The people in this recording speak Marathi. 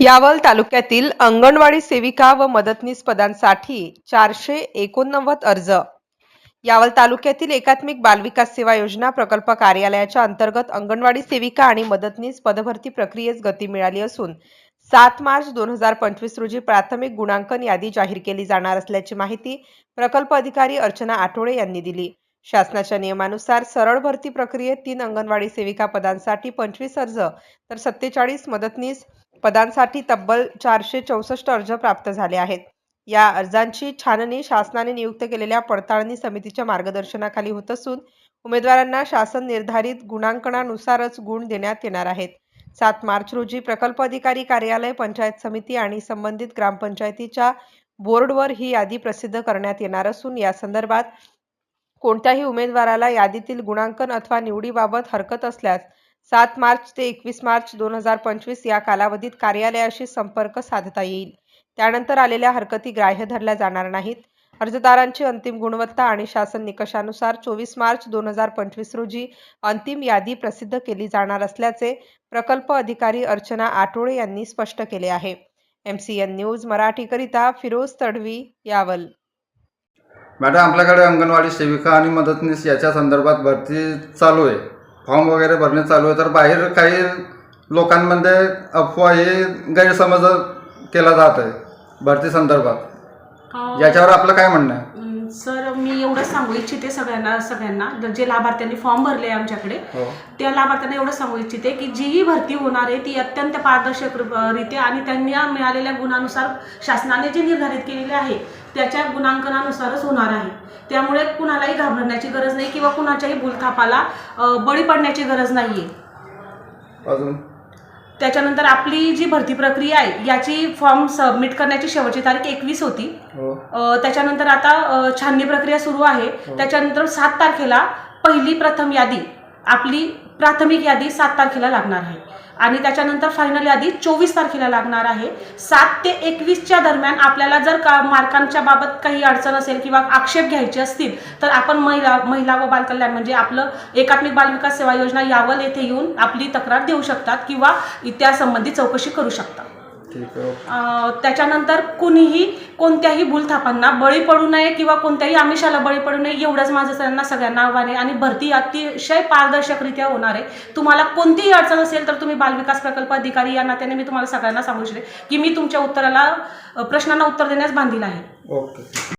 यावल तालुक्यातील अंगणवाडी सेविका व मदतनीस पदांसाठी चारशे एकोणनव्वद अर्ज. यावल तालुक्यातील एकात्मिक बालविकास सेवा योजना प्रकल्प कार्यालयाच्या अंतर्गत अंगणवाडी सेविका आणि मदतनीस पदभरती प्रक्रियेस गती मिळाली असून सात मार्च दोन हजार पंचवीस रोजी प्राथमिक गुणांकन यादी जाहीर केली जाणार असल्याची माहिती प्रकल्प अधिकारी अर्चना आठवडे यांनी दिली. शासनाच्या नियमानुसार सरळ भरती प्रक्रियेत तीन अंगणवाडी सेविका पदांसाठी पंचवीस अर्ज तर सत्तेचाळीस मदतनीस पदांसाठी तब्बल चारशे चौसष्ट अर्ज प्राप्त झाले आहेत. या अर्जांची छाननी शासनाने नियुक्त केलेल्या पडताळणी समितीच्या मार्गदर्शनाखाली होत असून उमेदवारांना शासन निर्धारित गुणांकनानुसारच गुण देण्यात येणार आहेत. सात मार्च रोजी प्रकल्प अधिकारी कार्यालय पंचायत समिती आणि संबंधित ग्रामपंचायतीच्या बोर्डवर ही यादी प्रसिद्ध करण्यात येणार असून या संदर्भात कोणत्याही उमेदवाराला यादीतील गुणांकन अथवा निवडीबाबत हरकत असल्यास सात मार्च ते एकवीस मार्च दोन हजार पंचवीस या कालावधीत कार्यालयाशी संपर्क साधता येईल. त्यानंतर आलेल्या हरकती ग्राह्य धरल्या जाणार नाहीत. अर्जदारांची अंतिम गुणवत्ता आणि शासन निकषानुसार चोवीस मार्च दोन हजार पंचवीस रोजी अंतिम यादी प्रसिद्ध केली जाणार असल्याचे प्रकल्प अधिकारी अर्चना आठवळे यांनी स्पष्ट केले आहे. एम सी एन न्यूज मराठीकरिता फिरोज तडवी यावल. मॅडम आपल्याकडे अंगणवाडी सेविका आणि मदतनीस याच्या संदर्भात भरती चालू आहे. फॉर्म वगैरे भरणे चालू आहे. तर बाहेर काही लोकांमध्ये अफवा हे गैरसमज केला जात आहे. भरती संदर्भात. याच्यावर आपलं काय म्हणणं आहे? सर मी एवढंच सांगू इच्छिते सगळ्यांना सगळ्यांना. जे लाभार्थ्यांनी फॉर्म भरले आमच्याकडे हो. त्या लाभार्थ्यांना एवढं सांगू इच्छिते की जीही भरती होणार आहे ती अत्यंत पारदर्शक रित्या आणि त्यांना मिळालेल्या गुणानुसार शासनाने जे निर्धारित केलेले आहे त्याच्या गुणांकनानुसारच होणार आहे. त्यामुळे कुणालाही घाबरण्याची गरज नाही किंवा कुणाच्याही भूलथापाला बळी पडण्याची गरज नाही आहे अजून? त्याच्यानंतर आपली जी भरती प्रक्रिया आहे याची फॉर्म सबमिट करण्याची शेवटची तारीख एकवीस होती. हो. त्याच्यानंतर आता छाननी प्रक्रिया सुरू आहे. त्याच्यानंतर सात तारखेला पहिली प्रथम यादी आपली प्राथमिक यादी सात तारखेला लागणार आहे. आणि त्याच्यानंतर फायनल यादी चोवीस तारखेला लागणार आहे. सात ते एकवीसच्या दरम्यान आपल्याला जर का मार्कांच्या बाबत काही अडचण असेल किंवा आक्षेप घ्यायचे असतील तर आपण महिला महिला व बालकल्याण म्हणजे आपलं एकात्मिक बालविकास सेवा योजना यावल येथे येऊन आपली तक्रार देऊ शकतात किंवा त्या संबंधी चौकशी करू शकतात. त्याच्यानंतर कुणीही कोणत्याही भूलथापांना बळी पडू नये किंवा कोणत्याही आमिषाला बळी पडू नये एवढंच माझं त्यांना सगळ्यांना आव्हान आहे. आणि भरती अतिशय पारदर्शकरित्या होणार आहे. तुम्हाला कोणतीही अडचण असेल तर तुम्ही बालविकास प्रकल्प अधिकारी या नात्याने मी तुम्हाला सगळ्यांना सांगू इच्छिते की मी तुमच्या उत्तराला प्रश्नांना उत्तर देण्यास बांधील आहे. ओके.